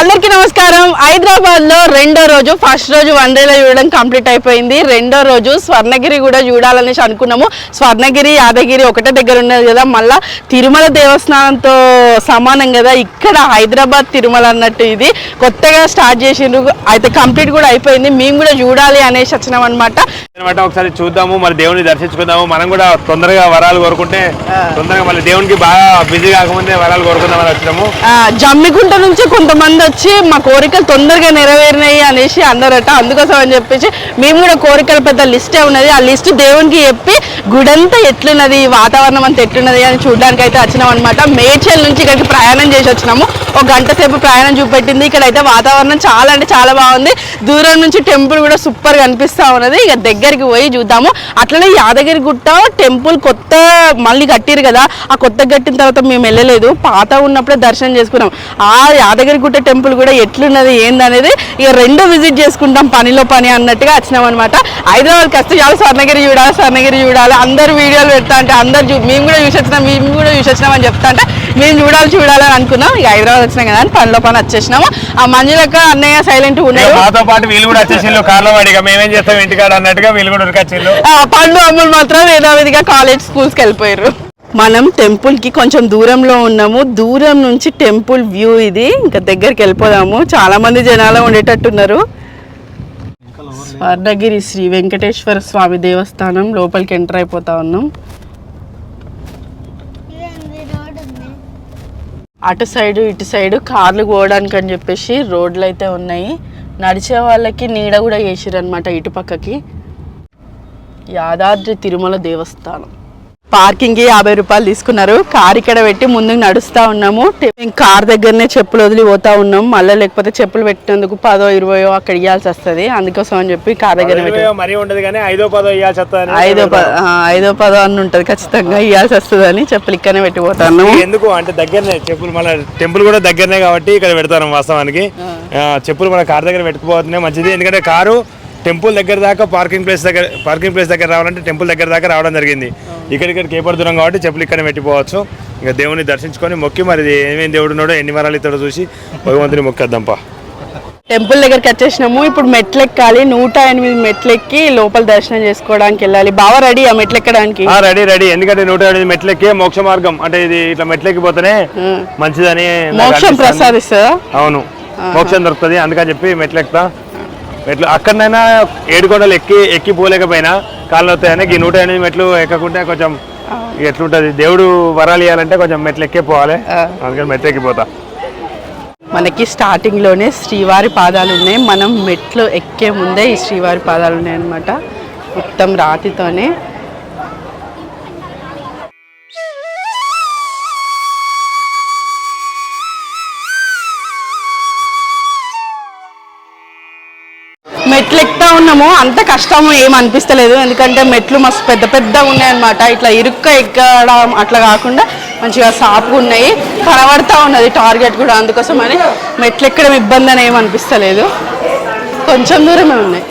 అందరికీ నమస్కారం. హైదరాబాద్లో రెండో రోజు ఫస్ట్ రోజు వన్ డేలో చూడడం కంప్లీట్ అయిపోయింది. రెండో రోజు స్వర్ణగిరి కూడా చూడాలనేసి అనుకున్నాము. స్వర్ణగిరి యాదగిరి ఒకటే దగ్గర ఉన్నది కదా. మళ్ళా తిరుమల దేవస్థానంతో సమానం కదా. ఇక్కడ హైదరాబాద్ తిరుమల అన్నట్టు ఇది. కొత్తగా స్టార్ట్ చేసిండ్రు. అయితే కంప్లీట్ కూడా అయిపోయింది. మేము కూడా చూడాలి అనేసి వచ్చినాం అనమాట ఒకసారి చూద్దాము. మరి దేవుని దర్శించుకుందాము. మనం కూడా తొందరగా వరాలు కోరుకుంటే తొందరగా మళ్ళీ దేవునికి బాగా బిజీ కాకముందే వరాలు కోరుకుందామని వచ్చినాము. జమ్మికుంట నుంచి కొంతమంది వచ్చి మా కోరికలు తొందరగా నెరవేరినాయి అనేసి అన్నారట. అందుకోసం అని చెప్పేసి మేము కూడా కోరికల పెద్ద లిస్టే ఉన్నది. ఆ లిస్ట్ దేవునికి చెప్పి గుడంతా ఎట్లున్నది వాతావరణం అంతా ఎట్లున్నది అని చూడడానికి అయితే వచ్చినాం అనమాట మేడ్చల్ నుంచి ఇక్కడికి ప్రయాణం చేసి వచ్చినాము. ఒక గంట సేపు ప్రయాణం చూపెట్టింది. ఇక్కడ అయితే వాతావరణం చాలా అంటే చాలా బాగుంది. దూరం నుంచి టెంపుల్ కూడా సూపర్ కనిపిస్తూ అనిపిస్తా ఉన్నది. ఇక దగ్గరికి పోయి చూద్దాము. అట్లనే యాదగిరి గుట్ట టెంపుల్ కొత్త మళ్ళీ కట్టిరు కదా. ఆ కొత్త కట్టిన తర్వాత మేము వెళ్ళలేదు. పాత ఉన్నప్పుడే దర్శనం చేసుకున్నాం. ఆ యాదగిరి గుట్ట టెంపుల్ కూడా ఎట్లున్నది ఏందనేది ఇక రెండు విజిట్ చేసుకుంటాం పనిలో పని అన్నట్టుగా వచ్చినాం అనమాట హైదరాబాద్కి వస్తే చాలా స్వర్ణగిరి చూడాలి స్వర్ణగిరి చూడాలి. అందరు వీడియోలు పెడతా అంటే అందరు చూ- మేము కూడా చూసి వచ్చినాం మేము కూడా చూసి వచ్చినాం అని చెప్తా అంటే మేము చూడాలి చూడాలి అని అనుకున్నాం. ఇక హైదరాబాద్ వచ్చినాం కదా అని పనిలో పని వచ్చేసినాము. ఆ మంజులక్క అన్నయ్య సైలెంట్ ఇక ఉన్నారు మాతో పాటు వీళ్ళు కూడా వచ్చేసిల్లు కార్లో వాడిగా మేమేం చేస్తాం ఇంటికాడ అన్నట్టుగా వీళ్ళు కూడా ఉరికొచ్చిల్లు పండు అమ్ములు మాత్రం యథావిధిగా కాలేజ్ స్కూల్స్కి వెళ్ళిపోయారు. మనం టెంపుల్కి కొంచెం దూరంలో ఉన్నాము. దూరం నుంచి టెంపుల్ వ్యూ ఇది. ఇంకా దగ్గరికి వెళ్ళిపోదాము. చాలా మంది జనాలు ఉండేటట్టున్నారు. స్వర్ణగిరి శ్రీ వెంకటేశ్వర స్వామి దేవస్థానం లోపలికి ఎంటర్ అయిపోతా ఉన్నాం. అటు సైడు ఇటు సైడు కార్లు పోవడానికి అని చెప్పేసి రోడ్లు అయితే ఉన్నాయి. నడిచే వాళ్ళకి నీడ కూడా వేసిరు అనమాట ఇటు పక్కకి. యాదాద్రి తిరుమల దేవస్థానం. పార్కింగ్ యాభై రూపాయలు తీసుకున్నారు. కార్ ఇక్కడ పెట్టి ముందుకు నడుస్తా ఉన్నాము. మేము కార్ దగ్గరనే చెప్పులు వదిలి పోతా ఉన్నాం. మళ్ళీ లేకపోతే చెప్పులు పెట్టినందుకు పదో ఇరవయో అక్కడ ఇవ్వాల్సి వస్తుంది. అందుకోసం అని చెప్పి కార్ దగ్గర మరీ ఉండదు కానీ ఐదో పదో ఇవ్వాల్సి వస్తుందని ఐదో ఐదో పదో అని ఉంటుంది ఖచ్చితంగా ఇవ్వాల్సి వస్తుంది అని చెప్పులు ఇక్కడనే పెట్టి పోతాను ఎందుకు అంటే దగ్గరనే చెప్పులు మన టెంపుల్ కూడా దగ్గరనే కాబట్టి ఇక్కడ పెడతాను వాస్తవానికి. చెప్పులు మన కార్ దగ్గర పెట్టుకుపోతున్నాయి. మంచిది. ఎందుకంటే కారు టెంపుల్ దగ్గర దాకా పార్కింగ్ ప్లేస్ దగ్గర పార్కింగ్ ప్లేస్ దగ్గర రావాలంటే టెంపుల్ దగ్గర దాకా రావడం జరిగింది. ఇక్కడిక్కడ కేపర్ దూరం కాబట్టి చెప్పులు ఇక్కడ పెట్టిపోవచ్చు. ఇంకా దేవుని దర్శించుకొని మొక్కి మరి ఏమేమి దేవుడు ఉన్నాడో ఎన్ని వరాలు ఇస్తాడో చూసి భగవంతుని మొక్కేద్దాంపా. టెంపుల్ దగ్గరికి వచ్చేసినాము. ఇప్పుడు మెట్లు ఎక్కాలి నూట ఎనిమిది మెట్లు ఎక్కి లోపల దర్శనం చేసుకోవడానికి వెళ్ళాలి. బాగా రెడీ ఆ మెట్లు ఎక్కడానికి రెడీ రెడీ. ఎందుకంటే నూట ఎనిమిది మెట్లెక్కే మోక్ష మార్గం. అంటే ఇది ఇట్లా మెట్లెక్కిపోతేనే మంచిదని నాకు మోక్షం. ప్రసాదిస్తుందా? అవును. మోక్షం దొరుకుతుంది. అందుకని చెప్పి మెట్లు ఎక్కుతా మెట్లు అక్కడనైనా ఏడుకొండలు ఎక్కి ఎక్కి పోలేకపోయినా కాళ్ళు వస్తాయని ఈ నూట ఎనిమిది మెట్లు ఎక్కకుంటే కొంచెం ఎట్లుంటది? దేవుడు వరాలు ఇవ్వాలంటే కొంచెం మెట్లు ఎక్కే పోవాలి. అందుకని మెట్లు ఎక్కిపోతా. మనకి స్టార్టింగ్లోనే శ్రీవారి పాదాలు ఉన్నాయి. మనం మెట్లు ఎక్కే ముందే ఈ శ్రీవారి పాదాలు ఉన్నాయి అన్నమాట మొత్తం రాతితోనే. మెట్లు ఎక్కుతా ఉన్నాము అంత కష్టం ఏం అనిపిస్తలేదు. ఎందుకంటే మెట్లు మస్తు పెద్ద పెద్దగా ఉన్నాయి అనమాట ఇట్లా ఇరుక్క ఎక్కడం అట్లా కాకుండా మంచిగా సాపుగా ఉన్నాయి. కనబడతా ఉన్నది టార్గెట్ కూడా అందుకోసం అని. మెట్లు ఎక్కడం ఇబ్బంది అని ఏమనిపిస్తలేదు అనిపిస్తలేదు. కొంచెం దూరమే ఉన్నాయి.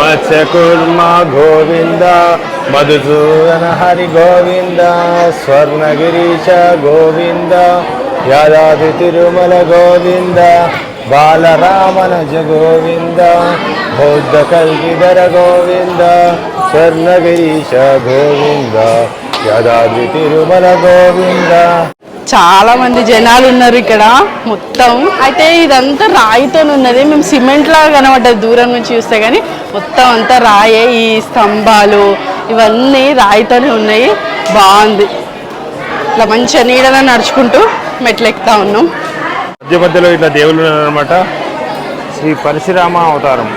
మత్స్యకుర్మ గోవింద మధుసూదన హరి గోవింద స్వర్ణగిరీశ గోవింద యాదాది తిరుమల గోవింద బాలరామనజ గోవింద బౌద్ధ కల్గిధర గోవింద స్వర్ణగిరీశ గోవింద యాదాద్రి తిరుమల గోవింద. చాలా మంది జనాలు ఉన్నారు ఇక్కడ మొత్తం. అయితే ఇదంతా రాయితో ఉన్నది. మేము సిమెంట్ లాగా కనబడ్డది దూరం నుంచి చూస్తే కానీ మొత్తం అంతా రాయే ఈ స్తంభాలు ఇవన్నీ రాయితోనే ఉన్నాయి. బాగుంది. ఇట్లా మంచిగా నీడన నడుచుకుంటూ మెట్లెక్కుతా ఉన్నాం. మధ్య మధ్యలో ఇట్లా దేవుళ్ళు ఉన్నారనమాట శ్రీ పరశురామ అవతారం.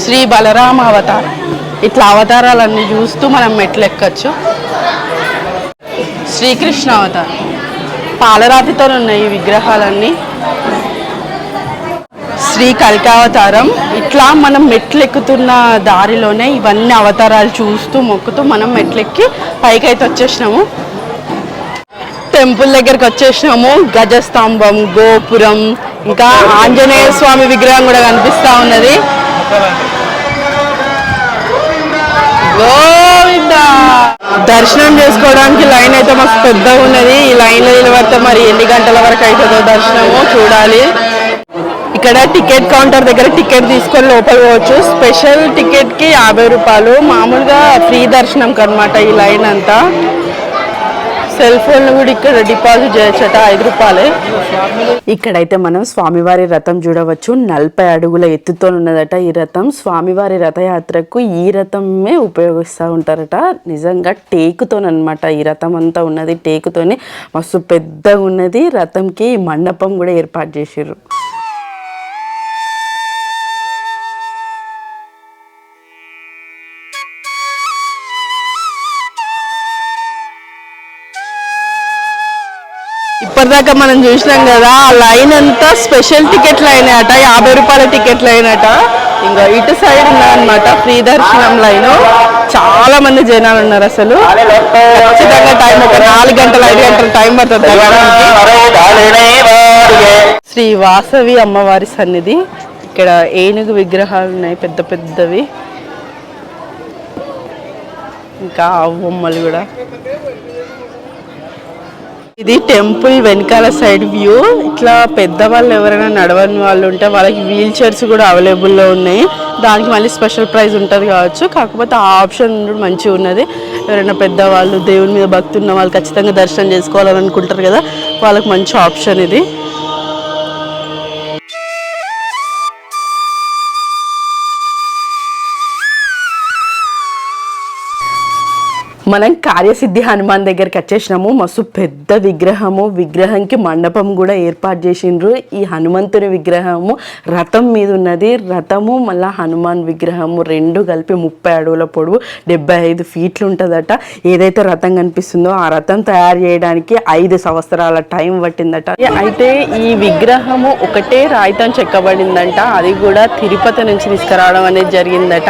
శ్రీ బలరామ అవతారం. ఇట్లా అవతారాలన్నీ చూస్తూ మనం మెట్లెక్కచ్చు. శ్రీకృష్ణ అవతారం. పాలరాతితో ఉన్నాయి ఈ విగ్రహాలన్నీ. శ్రీ కల్కావతారం ఇట్లా మనం మెట్లెక్కుతున్న దారిలోనే ఇవన్నీ అవతారాలు చూస్తూ మొక్కుతూ మనం మెట్లెక్కి పైకైతే వచ్చేసినాము. టెంపుల్ దగ్గరికి వచ్చేసినాము. గజస్తంభం గోపురం ఇంకా ఆంజనేయ స్వామి విగ్రహం కూడా కనిపిస్తా ఉన్నది. గోవింద! దర్శనం చేసుకోవడానికి లైన్ అయితే మాకు పెద్దగా ఉన్నది. ఈ లైన్లో నిలబడితే మరి ఎన్ని గంటల వరకు అవుతుందో దర్శనము చూడాలి. ఇక్కడ టికెట్ కౌంటర్ దగ్గర టికెట్ తీసుకొని లోపల పోవచ్చు. స్పెషల్ టికెట్కి యాభై రూపాయలు. మామూలుగా ఫ్రీ దర్శనంకి అనమాట ఈ లైన్ అంతా. సెల్ ఫోన్ కూడా ఇక్కడ డిపాజిట్ చేయొచ్చట ఐదు రూపాయలే. ఇక్కడైతే మనం స్వామివారి రథం చూడవచ్చు. నలభై అడుగుల ఎత్తుతో ఉన్నదట ఈ రథం. స్వామివారి రథయాత్రకు ఈ రథమే ఉపయోగిస్తూ ఉంటారట. నిజంగా టేకుతోనమాట ఈ రథం అంతా ఉన్నది. టేకుతోనే మస్తు పెద్దగా ఉన్నది. రథంకి మండపం కూడా ఏర్పాటు చేసారు ఇప్పటిదాకా మనం చూసినాం కదా ఆ లైన్ అంతా స్పెషల్ టికెట్లు అయినాయట యాభై రూపాయల టికెట్లు అయినట ఇంకా ఇటు సైడ్ ఉన్నాయన్నమాట ఫ్రీ దర్శనం లైన్. చాలా మంది జనాలు ఉన్నారు అసలు. ఖచ్చితంగా టైం ఒక నాలుగు గంటలు ఐదు గంటల టైం పడుతుంది శ్రీ వాసవి అమ్మవారి సన్నిధి. ఇక్కడ ఏనుగు విగ్రహాలు ఉన్నాయి పెద్ద పెద్దవి. ఇంకా బొమ్మలు కూడా. ఇది టెంపుల్ వెనకాల సైడ్ వ్యూ. ఇట్లా పెద్దవాళ్ళు ఎవరైనా నడవని వాళ్ళు ఉంటే వాళ్ళకి వీల్ చైర్స్ కూడా అవైలబుల్లో ఉన్నాయి. దానికి మళ్ళీ స్పెషల్ ప్రైస్ ఉంటుంది కావచ్చు. కాకపోతే ఆ ఆప్షన్ కూడా మంచిగా ఉన్నది. ఎవరైనా పెద్దవాళ్ళు దేవుని మీద భక్తి ఉన్న వాళ్ళు ఖచ్చితంగా దర్శనం చేసుకోవాలని అనుకుంటారు కదా. వాళ్ళకి మంచి ఆప్షన్ ఇది. మనం కార్యసిద్ధి హనుమాన్ దగ్గరికి వచ్చేసినాము. మస్తు పెద్ద విగ్రహము విగ్రహంకి మండపం కూడా ఏర్పాటు చేసిండ్రు. ఈ హనుమంతుని విగ్రహము రథం మీద ఉన్నది. రథము మళ్ళా హనుమాన్ విగ్రహము రెండు కలిపి ముప్పై అడుగుల పొడవు డెబ్బై ఐదు ఫీట్లు ఉంటుందట. ఏదైతే రథం కనిపిస్తుందో ఆ రథం తయారు చేయడానికి ఐదు సంవత్సరాల టైం పట్టిందట. అయితే ఈ విగ్రహము ఒకటే రాయితం చెక్కబడిందంట. అది కూడా తిరుపతి నుంచి తీసుకురావడం అనేది జరిగిందట.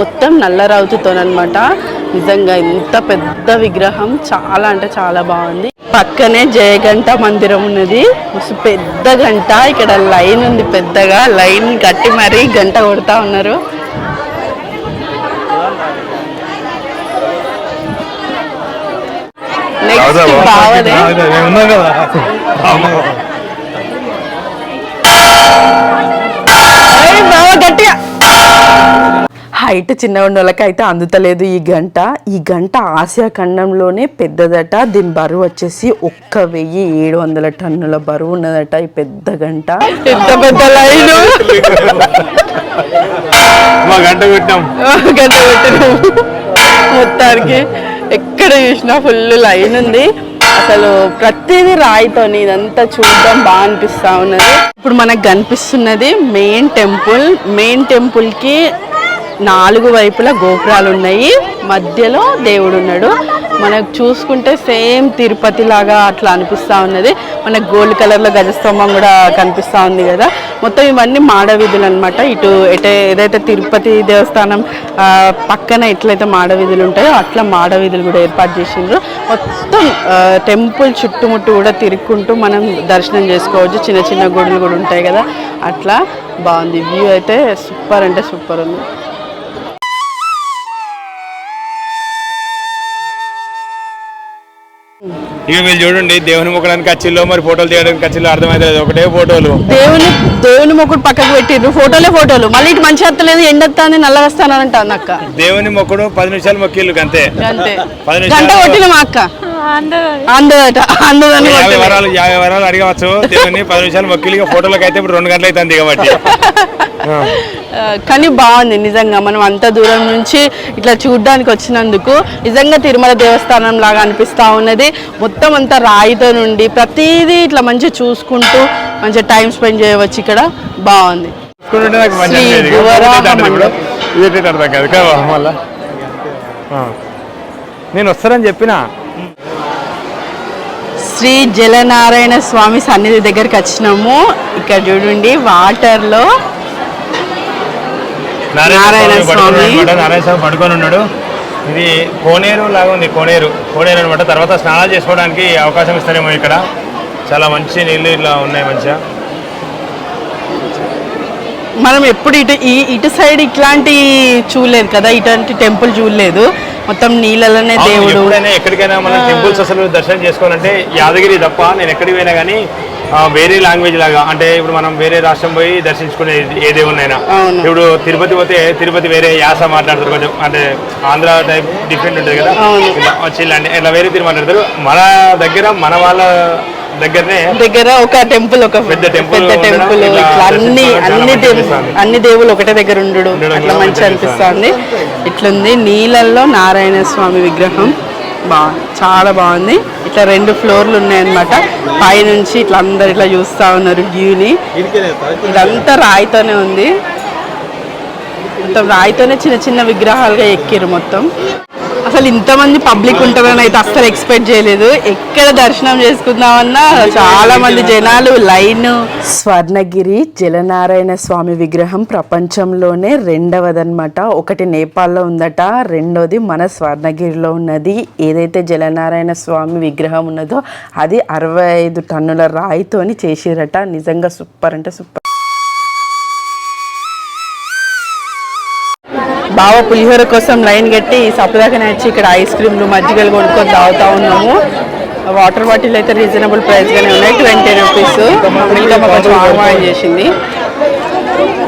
మొత్తం నల్లరావుతుతోనమాట నిజంగా ఇంత పెద్ద విగ్రహం చాలా అంటే చాలా బాగుంది. పక్కనే జయగంట మందిరం ఉన్నది. పెద్ద గంట ఇక్కడ లైన్ ఉంది పెద్దగా. లైన్ కట్టి మరీ గంట కొడతా ఉన్నారు. నెక్స్ట్ బావదే హైట్ చిన్న ఉన్న వాళ్ళకి అయితే అందుతలేదు ఈ గంట. ఈ గంట ఆసియా ఖండంలోనే పెద్దదట. దీని బరువు వచ్చేసి ఒక్క వెయ్యి ఏడు వందల టన్నుల బరువు ఉన్నదట ఈ పెద్ద గంట. ఎంత పెద్ద లైన్. మా గంట పెట్టాం గంట పెట్టినాం. మొత్తానికి ఎక్కడ చూసినా ఫుల్ లైన్ ఉంది. అసలు ప్రతిదీ రాయితోని ఇదంతా చూడడం బాగా అనిపిస్తా ఉన్నది. ఇప్పుడు మనకు కనిపిస్తున్నది మెయిన్ టెంపుల్. మెయిన్ టెంపుల్కి నాలుగు వైపులా గోపురాలు ఉన్నాయి మధ్యలో దేవుడు ఉన్నాడు మనకు చూసుకుంటే సేమ్ తిరుపతి లాగా అట్లా అనిపిస్తా ఉన్నది. మనకు గోల్డ్ కలర్లో గజస్తంభం కూడా కనిపిస్తా ఉంది కదా. మొత్తం ఇవన్నీ మాడవీధులు అనమాట ఇటు ఎటే ఏదైతే తిరుపతి దేవస్థానం పక్కన ఎట్లయితే మాడవీధులు ఉంటాయో అట్లా మాడవీధులు కూడా ఏర్పాటు చేసిండ్రు. మొత్తం టెంపుల్ చుట్టుముట్టు కూడా తిరుక్కుంటూ మనం దర్శనం చేసుకోవచ్చు. చిన్న చిన్న గుడులు కూడా ఉంటాయి కదా. అట్లా బాగుంది. వ్యూ అయితే సూపర్ అంటే సూపర్ ఉంది. ఇక మీరు చూడండి దేవుని మొక్కడానికి కచ్చిల్లో మరి ఫోటోలు తీయడానికి కచ్చిల్లో అర్థమైతే ఒకటే ఫోటోలు. దేవుని దేవుని మొక్కుడు పక్కకు పెట్టిర్రు. ఫోటోలే ఫోటోలు. మళ్ళీ ఇటు మంచి వస్తలేదు ఎండ నల్ల వస్తానని అంటాను అక్క. దేవుని మొక్కడు పది నిమిషాలు మొక్కిళ్ళు అంతే అంతే పది గంట నిమిషాలు కొట్టిన మా అక్క. అందదట అందదని యాభై వరాలు యాభై వరాలు అడగవచ్చు. దేవుని పది నిమిషాలు మొక్కిలు ఇక ఫోటోలకు అయితే ఇప్పుడు రెండు గంటలు అవుతుంది కాబట్టి. కానీ బాగుంది నిజంగా. మనం అంత దూరం నుంచి ఇట్లా చూడడానికి వచ్చినందుకు నిజంగా తిరుమల దేవస్థానం లాగా అనిపిస్తా ఉన్నది. మొత్తం అంతా రాయితో నుండి ప్రతిదీ ఇట్లా మంచిగా చూసుకుంటూ మంచిగా టైం స్పెండ్ చేయవచ్చు ఇక్కడ. బాగుంది. శ్రీ. ఇక గువరాహ పోతే దాంట్లో కూడా మండపం. ఇదేంటి అర్థం కాదు కదా మళ్ళా ఆ. నేను వస్తానని చెప్పిన శ్రీ జలనారాయణ స్వామి సన్నిధి దగ్గరికి వచ్చినాము. ఇక్కడ చూడండి వాటర్లో నారాయణ స్వామి. నారాయణ స్వామి. పడుకొని ఉన్నాడు. ఇది కోనేరు లాగా ఉంది కోనేరు. కోనేరు అనమాట తర్వాత స్నానాలు చేసుకోవడానికి అవకాశం ఇస్తారేమో ఇక్కడ. చాలా మంచి నీళ్ళు ఇట్లా ఉన్నాయి మంచిగా. మనం ఎప్పుడు ఇటు ఈ ఇటు సైడ్ ఇట్లాంటి చూడలేదు కదా ఇట్లాంటి టెంపుల్ చూడలేదు. మొత్తం నీళ్ళలోనే దేవుడు. ఎక్కడికైనా మనం టెంపుల్స్ అసలు దర్శనం చేసుకోవాలంటే యాదగిరి తప్ప నేను ఎక్కడికి పోయినా కానీ వేరే లాంగ్వేజ్ లాగా అంటే ఇప్పుడు మనం వేరే రాష్ట్రం పోయి దర్శించుకునే ఏ దేవునైనా అవును. ఇప్పుడు తిరుపతి పోతే తిరుపతి వేరే యాస మాట్లాడతారు కొంచెం అంటే ఆంధ్ర టైప్ డిఫరెంట్ ఉంటుంది కదా. అవును. ఇలా చిల్లండి ఇట్లా వేరే తీరు మాట్లాడతారు. మన దగ్గర మన వాళ్ళ దగ్గరనే దగ్గర ఒక టెంపుల్ ఒక పెద్ద temple పెద్ద టెంపుల్ ఇట్లా అన్ని అన్ని. అన్ని దేవుళ్ళు ఒకటే దగ్గర ఉండడు. అట్లా మంచి అనిపిస్తుంది. ఇట్లుంది నీళ్ళల్లో నారాయణ స్వామి విగ్రహం. బాగుంది చాలా బాగుంది. ఇట్లా రెండు ఫ్లోర్లు ఉన్నాయన్నమాట. పైనుంచి ఇట్లా అందరు ఇట్లా చూస్తా ఉన్నారు వ్యూని. ఇదంతా రాయితోనే ఉంది. మొత్తం రాయితోనే చిన్న చిన్న విగ్రహాలుగా ఎక్కిరు మొత్తం. అసలు ఇంతమంది పబ్లిక్ ఉంటారని అయితే అస్సలు ఎక్స్పెక్ట్ చేయలేదు. ఎక్కడ దర్శనం చేసుకుందామన్నా చాలా మంది జనాలు లైన్. స్వర్ణగిరి జలనారాయణ స్వామి విగ్రహం ప్రపంచంలోనే రెండవదనమాట ఒకటి నేపాల్లో ఉందట రెండోది మన స్వర్ణగిరిలో ఉన్నది. ఏదైతే జలనారాయణ స్వామి విగ్రహం ఉన్నదో అది అరవై ఐదు టన్నుల రాయితోని చేసిరట. నిజంగా సూపర్ అంటే సూపర్. బావ పులిహోర కోసం లైన్ కట్టి సపదాకనే వచ్చి ఇక్కడ ఐస్ క్రీమ్లు మజ్జిగలు కొనుక్కొని తాగుతా ఉన్నాము. వాటర్ బాటిల్ అయితే రీజనబుల్ ప్రైస్గానే ఉన్నాయి ట్వంటీ రూపీస్. మిగతా కొంచెం ఆహ్వానం చేసింది.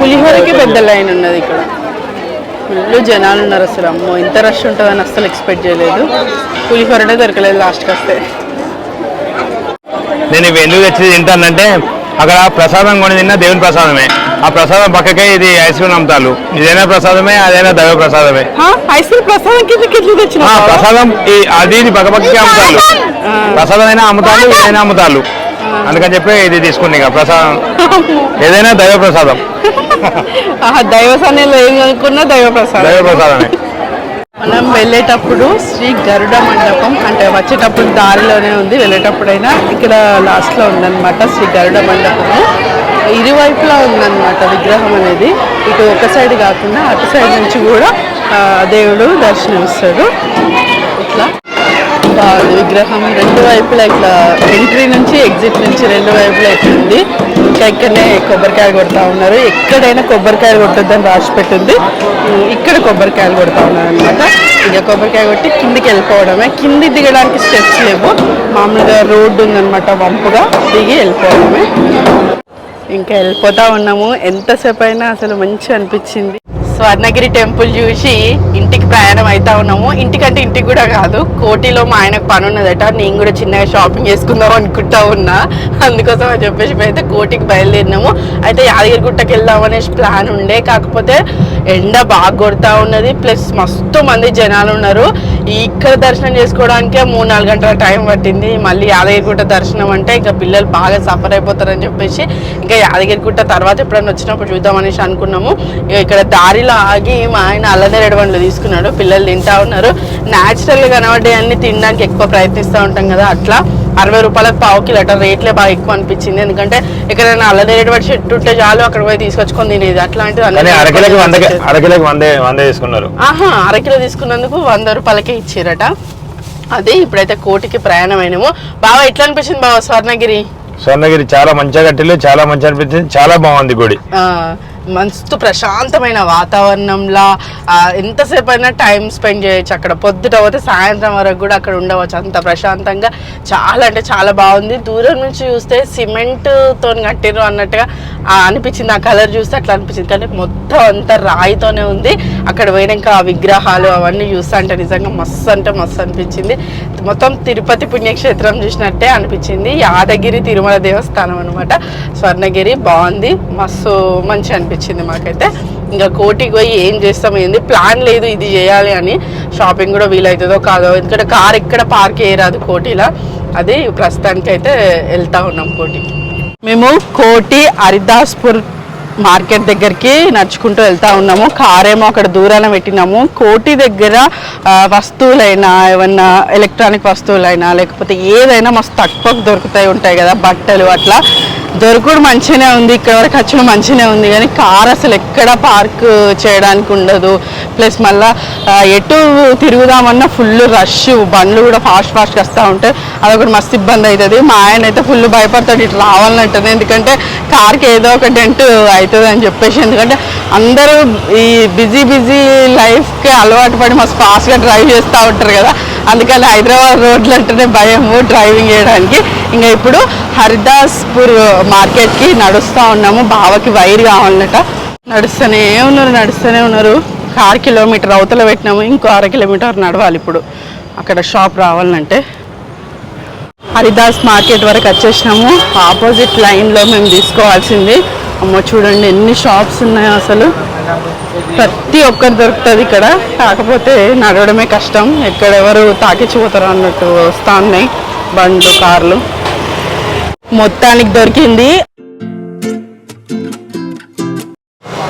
పులిహోరకి పెద్ద లైన్ ఉన్నది ఇక్కడ. ఫుల్ జనాలు ఉన్నారు అసలు అమ్మో ఇంత రష్ ఉంటుందని అస్సలు ఎక్స్పెక్ట్ చేయలేదు. పులిహోరనే దొరకలేదు లాస్ట్కి వస్తే. నేను ఇవి ఎందుకు తెచ్చి తింటానంటే అక్కడ ప్రసాదం కొని తిన్నా దేవుని ప్రసాదమే. ఆ ప్రసాదం పక్కకే ఇది ఐస్ క్రీమ్ అమ్ముతారు ఇదైనా ప్రసాదమే అదైనా దైవ ప్రసాదమే. ఐస్ క్రీమ్ ప్రసాదం ప్రసాదం ఈ అది ఇది పక్క పక్కకే అమ్ముతారు ప్రసాదం! అయినా అమ్ముతారు ఇదైనా అమ్ముతారు అందుకని చెప్పి ఇది తీసుకుంది ఇక ప్రసాదం. ఏదైనా దైవ ప్రసాదం. దైవ సన్నిధిలో ఏం కనుక్కున్నా దైవ ప్రసాదం. దైవ ప్రసాదమే. మనం వెళ్ళేటప్పుడు శ్రీ గరుడ మండపం అంటే వచ్చేటప్పుడు దారిలోనే ఉంది. వెళ్ళేటప్పుడైనా ఇక్కడ లాస్ట్లో ఉందన్నమాట శ్రీ గరుడ మండపము. ఇరువైపులా ఉందన్నమాట విగ్రహం అనేది. ఇటు ఒక సైడ్ కాకుండా అటు సైడ్ నుంచి కూడా దేవుడు దర్శనమిస్తాడు. ఇట్లా. విగ్రహం రెండు వైపులా ఇట్లా ఎంట్రీ నుంచి ఎగ్జిట్ నుంచి రెండు వైపులా ఇట్లా ఉంది? ఇంకా ఇక్కడనే కొబ్బరికాయ కొడతా ఉన్నారు. ఎక్కడైనా కొబ్బరికాయలు కొట్టొద్దని రాసి పెట్టింది. ఇక్కడ కొబ్బరికాయలు కొడతా ఉన్నారు అనమాట ఇక కొబ్బరికాయ కొట్టి కిందికి వెళ్ళిపోవడమే. కింది దిగడానికి స్టెప్స్ లేవు. మామూలుగా రోడ్డు ఉందనమాట వంపుగా. దిగి వెళ్ళిపోవడమే. ఇంకా వెళ్ళిపోతా ఉన్నాము. ఎంతసేపు అయినా అసలు మంచిగా అనిపించింది. స్వర్ణగిరి టెంపుల్ చూసి ఇంటికి ప్రయాణం అవుతా ఉన్నాము. ఇంటికంటే ఇంటికి కూడా కాదు కోటిలో మా ఆయనకు పని ఉన్నదట. నేను కూడా చిన్నగా షాపింగ్ చేసుకుందాం అనుకుంటా ఉన్నా. అందుకోసం అని చెప్పేసి అయితే కోటికి బయలుదేరినాము. అయితే యాదగిరి గుట్టకి వెళ్దాం అనేసి ప్లాన్ ఉండే. కాకపోతే ఎండ బాగా కొడతా ఉన్నది. ప్లస్ మస్తు మంది జనాలు ఉన్నారు. ఇక్కడ దర్శనం చేసుకోవడానికే మూడు నాలుగు గంటల టైం పట్టింది. మళ్ళీ యాదగిరిగుట్ట దర్శనం అంటే ఇంకా పిల్లలు బాగా సఫర్ అయిపోతారని చెప్పేసి ఇంకా యాదగిరిగుట్ట తర్వాత ఎప్పుడైనా వచ్చినప్పుడు చూద్దాం అనేసి అనుకున్నాము ఇక్కడ దారిలో ఆగి మా ఆయన అల్లనేరేడు పండ్లు తీసుకున్నాడు. పిల్లలు తింటా ఉన్నారు. న్యాచురల్గా కనబడే అన్ని తినడానికి ఎక్కువ ప్రయత్నిస్తూ ఉంటాం కదా అట్లా. అరవై రూపాయలకు పావు కిలో అట్లా రేట్లే బాగా ఎక్కువ అనిపించింది. ఎందుకంటే ఎక్కడైనా అల్లనేరేడు పడి చెట్టు ఉంటే చాలు అక్కడ పోయి తీసుకొచ్చుకొని తినేది. తీసుకున్నారు. ఆహా అరకిలో తీసుకున్నందుకు వంద రూపాయలకే ఇచ్చిరట. అదే ఇప్పుడైతే కోటికి ప్రయాణం అయినాము బాగా ఎట్లా అనిపించింది బావ స్వర్ణగిరి? స్వర్ణగిరి చాలా మంచిగా కట్టిల్లు చాలా మంచి అనిపించింది చాలా బాగుంది గుడి. ఆ, మస్తు ప్రశాంతమైన వాతావరణంలా ఎంతసేపు అయినా టైం స్పెండ్ చేయొచ్చు. అక్కడ పొద్దుట పోతే సాయంత్రం వరకు కూడా అక్కడ ఉండవచ్చు. అంత ప్రశాంతంగా చాలా అంటే చాలా బాగుంది. దూరం నుంచి చూస్తే సిమెంట్తో కట్టిరు అన్నట్టుగా అనిపించింది. ఆ కలర్ చూస్తే అట్లా అనిపించింది. కానీ మొత్తం అంతా రాయితోనే ఉంది. అక్కడ పోయినాక ఆ విగ్రహాలు అవన్నీ చూస్తా అంటే నిజంగా మస్తు అంటే మస్తు అనిపించింది. మొత్తం తిరుపతి పుణ్యక్షేత్రం చూసినట్టే అనిపించింది. యాదగిరి తిరుమల దేవస్థానం అనమాట స్వర్ణగిరి బాగుంది. మస్తు మంచి అనిపించింది మాకైతే. ఇంకా కోటికి పోయి ఏం చేస్తాం ఏంది? ప్లాన్ లేదు ఇది చేయాలి అని. షాపింగ్ కూడా వీలవుతుందో కాదో. ఎందుకంటే కార్ ఎక్కడ పార్క్ చేయరాదు కోటిలా. అది ప్రస్తుతానికి అయితే వెళ్తా ఉన్నాం కోటికి మేము కోటి హరిదాస్పూర్ మార్కెట్ దగ్గరికి నడుచుకుంటూ వెళ్తా ఉన్నాము. కారేమో అక్కడ దూరాన పెట్టినాము. కోటి దగ్గర వస్తువులైనా ఏమన్నా ఎలక్ట్రానిక్ వస్తువులైనా లేకపోతే ఏదైనా మస్తు తక్కువకు దొరుకుతాయి ఉంటాయి కదా బట్టలు అట్లా. దొరకడు మంచిగానే ఉంది ఇక్కడ వరకు వచ్చిన మంచిగానే ఉంది కానీ కార్ అసలు ఎక్కడ పార్క్ చేయడానికి ఉండదు. ప్లస్ మళ్ళా ఎటు తిరుగుదామన్నా ఫుల్ రష్ బండ్లు కూడా ఫాస్ట్ ఫాస్ట్గా వస్తూ ఉంటాయి అదొకటి మస్తు ఇబ్బంది అవుతుంది. మా ఆయన అయితే ఫుల్ భయపడతాడు ఇటు రావాలంటుంది ఎందుకంటే కార్కి ఏదో ఒక డెంట్ అవుతుంది అని చెప్పేసి ఎందుకంటే అందరూ ఈ బిజీ బిజీ లైఫ్కి అలవాటు పడి మస్తు ఫాస్ట్గా డ్రైవ్ చేస్తూ ఉంటారు కదా. అందుకని హైదరాబాద్ రోడ్లు అంటేనే భయము డ్రైవింగ్ చేయడానికి. ఇంకా ఇప్పుడు హరిదాస్పూర్ మార్కెట్కి నడుస్తూ ఉన్నాము. బావకి వైర్ కావాలన్నట. నడుస్తూనే ఉన్నారు నడుస్తూనే ఉన్నారు. ఆరు కిలోమీటర్ అవతల పెట్టినాము. ఇంకో అర కిలోమీటర్ నడవాలి ఇప్పుడు. అక్కడ షాప్ రావాలంటే. హరిదాస్ మార్కెట్ వరకు వచ్చేసినాము. ఆపోజిట్ లైన్లో మేము తీసుకోవాల్సింది. అమ్మో చూడండి ఎన్ని షాప్స్ ఉన్నాయో అసలు. ప్రతి ఒక్కరు దొరుకుతుంది ఇక్కడ. కాకపోతే నడవడమే కష్టం. ఎక్కడెవరు తాకిచ్చిపోతారు అన్నట్టు వస్తా ఉన్నాయి బండ్లు కార్లు. మొత్తానికి దొరికింది.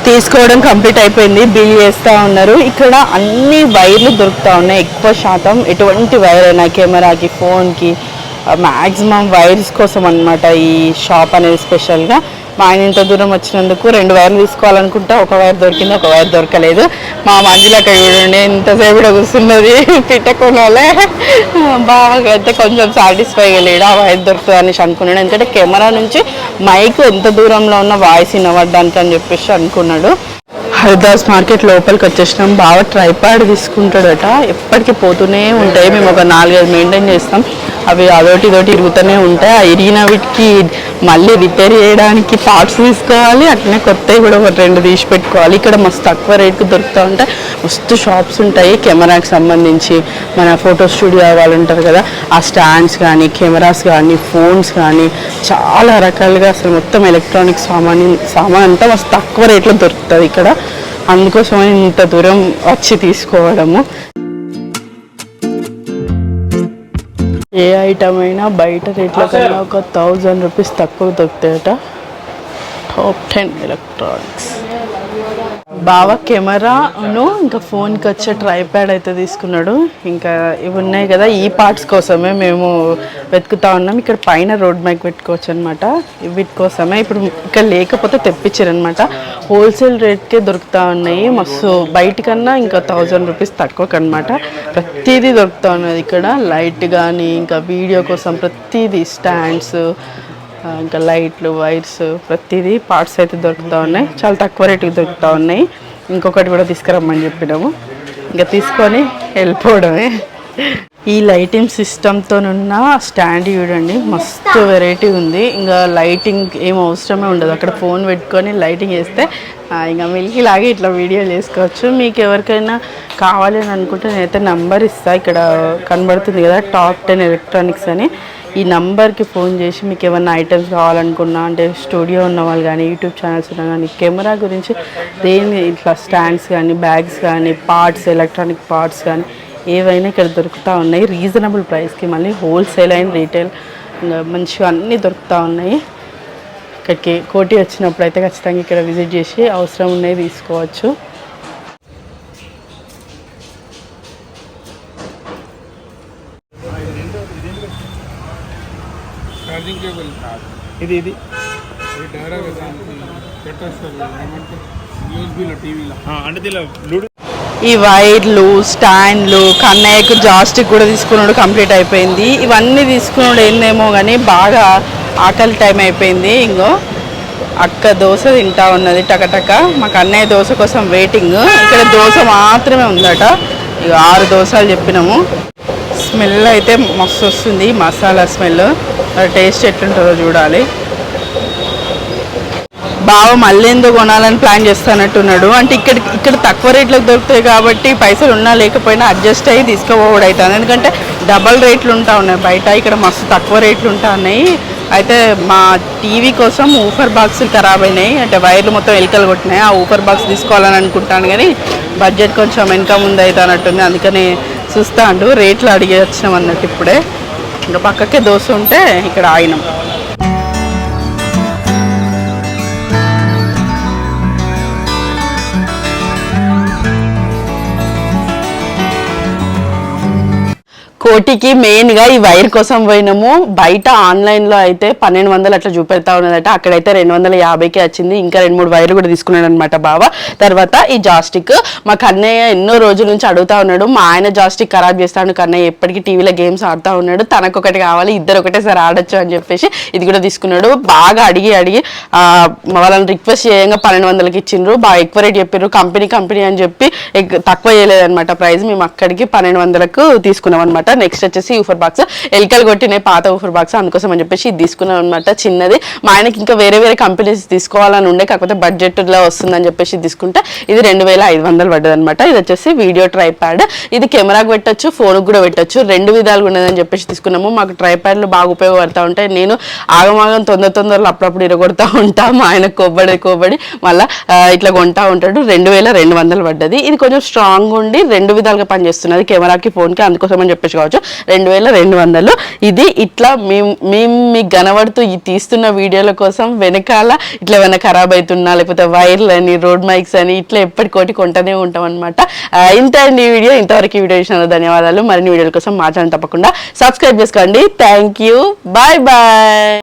తీసుకోవడం కంప్లీట్ అయిపోయింది. బిల్ చేస్తూ ఉన్నారు. ఇక్కడ అన్ని వైర్లు దొరుకుతూ ఉన్నాయి. ఎక్కువ శాతం ఎటువంటి వైర్ అయినా కెమెరాకి ఫోన్కి మ్యాక్సిమం వైర్స్ కోసం అన్నమాట ఈ షాప్ అనేది స్పెషల్గా. మా ఆయన ఇంత దూరం వచ్చినందుకు రెండు వైర్లు తీసుకోవాలనుకుంటే ఒక వైర్ దొరికింది ఒక వైర్ దొరకలేదు. మా మంజులక చూడండి ఇంతసేపు ఇక్కడ కూర్చున్నది. పిట్టకొనాలే బాగా అయితే కొంచెం సాటిస్ఫై లేడు ఆ వైర్ దొరుకుతుంది అనేసి అనుకున్నాడు. ఎందుకంటే కెమెరా నుంచి మైక్ ఎంత దూరంలో ఉన్న వాయిస్ వినవడానికి అని చెప్పేసి అనుకున్నాడు. హరిదాస్ మార్కెట్ లోపలికి వచ్చేసినాం. బాగా ట్రైపాడ్ తీసుకుంటాడట. ఎప్పటికీ పోతూనే ఉంటాయి. మేము ఒక నాలుగైదు మెయింటైన్ చేస్తాం. అవి అదోటి ఇదోటి ఇరుగుతూనే ఉంటాయి. ఆ ఇరిగిన వీటికి మళ్ళీ రిపేర్ చేయడానికి పార్ట్స్ తీసుకోవాలి. అట్లనే కొత్తవి కూడా ఒక రెండు తీసి పెట్టుకోవాలి. ఇక్కడ మస్తు తక్కువ రేట్కి దొరుకుతూ ఉంటాయి. మస్తు షాప్స్ ఉంటాయి. కెమెరాకి సంబంధించి మన ఫోటో స్టూడియో వాళ్ళు ఉంటారు కదా ఆ స్టాండ్స్ కానీ కెమెరాస్ కానీ ఫోన్స్ కానీ చాలా రకాలుగా అసలు మొత్తం ఎలక్ట్రానిక్ సామాన్ సామాన్ అంతా మస్తు తక్కువ రేట్లో దొరుకుతుంది ఇక్కడ. అందుకోసం ఇంత దూరం వచ్చి తీసుకోవడము. ఏ ఐటమ్ అయినా బయట రేట్ల కన్నా ఒక థౌజండ్ రూపీస్ తక్కువ దొరుకుతాయట. టాప్ టెన్ ఎలక్ట్రానిక్స్ బావ కెమెరాను ఇంకా ఫోన్కి వచ్చే ట్రైప్యాడ్ అయితే తీసుకున్నాడు. ఇంకా ఇవి ఉన్నాయి కదా ఈ పార్ట్స్ కోసమే మేము వెతుకుతా ఉన్నాం. ఇక్కడ పైన రోడ్ మ్యాక్ పెట్టుకోవచ్చు అనమాట వీటి కోసమే ఇప్పుడు ఇక్కడ లేకపోతే తెప్పించారనమాట హోల్సేల్ రేట్కే దొరుకుతూ ఉన్నాయి. మస్తు బయటికన్నా ఇంకా థౌజండ్ రూపీస్ తక్కువకు అనమాట ప్రతిదీ దొరుకుతూ ఉన్నది ఇక్కడ. లైట్ కానీ ఇంకా వీడియో కోసం ప్రతిదీ స్టాండ్స్ ఇంకా లైట్లు వైర్స్ ప్రతిదీ పార్ట్స్ అయితే దొరుకుతూ ఉన్నాయి. చాలా తక్కువ రేటుకి దొరుకుతూ ఉన్నాయి. ఇంకొకటి కూడా తీసుకురమ్మని చెప్పినాము. ఇంకా తీసుకొని వెళ్ళిపోవడమే. ఈ లైటింగ్ సిస్టమ్తోనున్న స్టాండ్ చూడండి మస్తు వెరైటీ ఉంది. ఇంకా లైటింగ్ ఏం అవసరమే ఉండదు. అక్కడ ఫోన్ పెట్టుకొని లైటింగ్ వేస్తే ఇంకా మిల్కి లాగే ఇట్లా వీడియోలు చేసుకోవచ్చు. మీకు ఎవరికైనా కావాలి అని అనుకుంటే నేనైతే నంబర్ ఇస్తాను ఇక్కడ కనబడుతుంది కదా టాప్ టెన్ ఎలక్ట్రానిక్స్ అని. ఈ నంబర్కి ఫోన్ చేసి మీకు ఏమైనా ఐటమ్స్ కావాలనుకున్నా అంటే స్టూడియో ఉన్న వాళ్ళు కానీ యూట్యూబ్ ఛానల్స్ ఉన్నా కానీ కెమెరా గురించి దేని ఇట్లా స్టాండ్స్ కానీ బ్యాగ్స్ కానీ పార్ట్స్ ఎలక్ట్రానిక్ పార్ట్స్ కానీ ఏవైనా ఇక్కడ దొరుకుతూ ఉన్నాయి. రీజనబుల్ ప్రైస్కి మళ్ళీ హోల్సేల్ అండ్ రీటైల్ మంచిగా అన్నీ దొరుకుతూ ఉన్నాయి. ఇక్కడికి కోటి వచ్చినప్పుడు అయితే ఖచ్చితంగా ఇక్కడ విజిట్ చేసి అవసరం ఉన్నాయి తీసుకోవచ్చు. కాదు ఇది ఇది. అంటే ఈ వైర్లు స్టాండ్లు కన్నయ్యకు జాస్టిక్ కూడా తీసుకున్నాడు కంప్లీట్ అయిపోయింది. ఇవన్నీ తీసుకున్నాడు ఏందేమో కానీ బాగా ఆకలి టైం అయిపోయింది. ఇంకో అక్క దోశ తింటా ఉన్నది టకటక. మా కన్నయ్య దోశ కోసం వెయిటింగ్ ఇక్కడ దోశ మాత్రమే ఉందట. ఇక ఆరు దోశలు చెప్పినాము. స్మెల్ అయితే మస్తు వస్తుంది మసాలా స్మెల్. టేస్ట్ ఎట్లుంటుందో చూడాలి. బావ మళ్ళీ ఎందుకు కొనాలని ప్లాన్ చేస్తానట్టున్నాడు అంటే ఇక్కడ ఇక్కడ తక్కువ రేట్లకు దొరుకుతాయి కాబట్టి పైసలు ఉన్నా లేకపోయినా అడ్జస్ట్ అయ్యి తీసుకుపోవడం అవుతుంది. ఎందుకంటే డబల్ రేట్లు ఉంటా ఉన్నాయి. బయట ఇక్కడ మస్తు తక్కువ రేట్లు ఉంటా ఉన్నాయి. అయితే మా టీవీ కోసం ఊఫర్ బాక్స్ ఖరాబ్ అయినాయి. అంటే వైర్లు మొత్తం ఎలుకలు కొట్టినాయి. ఆ ఊఫర్ బాక్స్ తీసుకోవాలని అనుకుంటాను కానీ బడ్జెట్ కొంచెం వెనక ముందు అవుతానట్టుంది అందుకని చూస్తాండు. రేట్లు అడిగి వచ్చినాం అన్నట్టు ఇప్పుడే. ఇంకా పక్కకే దోశ ఉంటే ఇక్కడ ఆగినాం. కోటికి మెయిన్గా ఈ వైర్ కోసం పోయినాము. బయట ఆన్లైన్లో అయితే పన్నెండు వందలు అట్లా చూపెడతా ఉన్నదట. అక్కడైతే రెండు వందల యాభైకి వచ్చింది. ఇంకా రెండు మూడు వైర్లు కూడా తీసుకున్నాడు అనమాట బావ. తర్వాత ఈ జాస్టిక్ మా కన్నయ్య ఎన్నో రోజుల నుంచి అడుగుతా ఉన్నాడు. మా ఆయన జాస్టిక్ ఖరాబ్ చేస్తాడు. కన్నయ్య ఎప్పటికీ టీవీలో గేమ్స్ ఆడుతూ ఉన్నాడు. తనకు ఒకటి కావాలి ఇద్దరు ఒకటేసారి ఆడొచ్చు అని చెప్పేసి ఇది కూడా తీసుకున్నాడు. బాగా అడిగి అడిగి వాళ్ళని రిక్వెస్ట్ చేయంగా పన్నెండు వందలకి ఇచ్చిండ్రు. బాగా ఎక్కువ రేట్ చెప్పారు కంపెనీ కంపెనీ అని చెప్పి ఎక్- తక్కువ చేయలేదన్నమాట ప్రైస్. మేము అక్కడికి పన్నెండు వందలకు తీసుకున్నాం అనమాట నెక్స్ట్ వచ్చేసి ఊఫర్ బాక్స్ ఎలికలు కొట్టినాయి పాత ఊఫర్ బాక్స్ అందుకోసం అని చెప్పేసి ఇది తీసుకున్నాం అనమాట. చిన్నది. మా ఆయనకి ఇంకా వేరే వేరే కంపెనీస్ తీసుకోవాలని ఉండే కాకపోతే బడ్జెట్లో వస్తుందని చెప్పేసి తీసుకుంటే ఇది రెండు వేల ఐదు వందలు పడ్డది అనమాట ఇది వచ్చేసి వీడియో ట్రైప్యాడ్ ఇది కెమెరాకు పెట్టచ్చు ఫోన్కి కూడా పెట్టచ్చు. రెండు విధాలుగా ఉండదని చెప్పేసి తీసుకున్నాము. మాకు ట్రైప్యాడ్లు బాగా ఉపయోగపడతా ఉంటాయి. నేను ఆగమాగం తొందర తొందరలో అప్పుడప్పుడు ఇరగొడతా ఉంటా. మా ఆయన కొబ్బడి కొబ్బడి మళ్ళీ ఇట్లా కొంటా ఉంటాడు. రెండు వేల రెండు వందలు పడ్డది. ఇది కొంచెం స్ట్రాంగ్ ఉండి రెండు విధాలుగా పనిచేస్తున్నది కెమెరాకి ఫోన్కి అందుకోసం అని చెప్పేసి కావచ్చు రెండు వేల రెండు వందలు. ఇది ఇట్లా మేము మేము మీకు కనబడుతూ ఈ తీస్తున్న వీడియోల కోసం వెనకాల ఇట్లా ఏమైనా ఖరాబ్ అవుతున్నా లేకపోతే వైర్లు అని రోడ్ మైక్స్ అని ఇట్లా ఎప్పటికోటి కొంటనే ఉంటాం అనమాట ఇంత అండి ఈ వీడియో. ఇంతవరకు ఈ వీడియో ఇచ్చిన ధన్యవాదాలు. మరిన్ని వీడియోల కోసం మా ఛానల్ తప్పకుండా సబ్స్క్రైబ్ చేసుకోండి. Thank you bye bye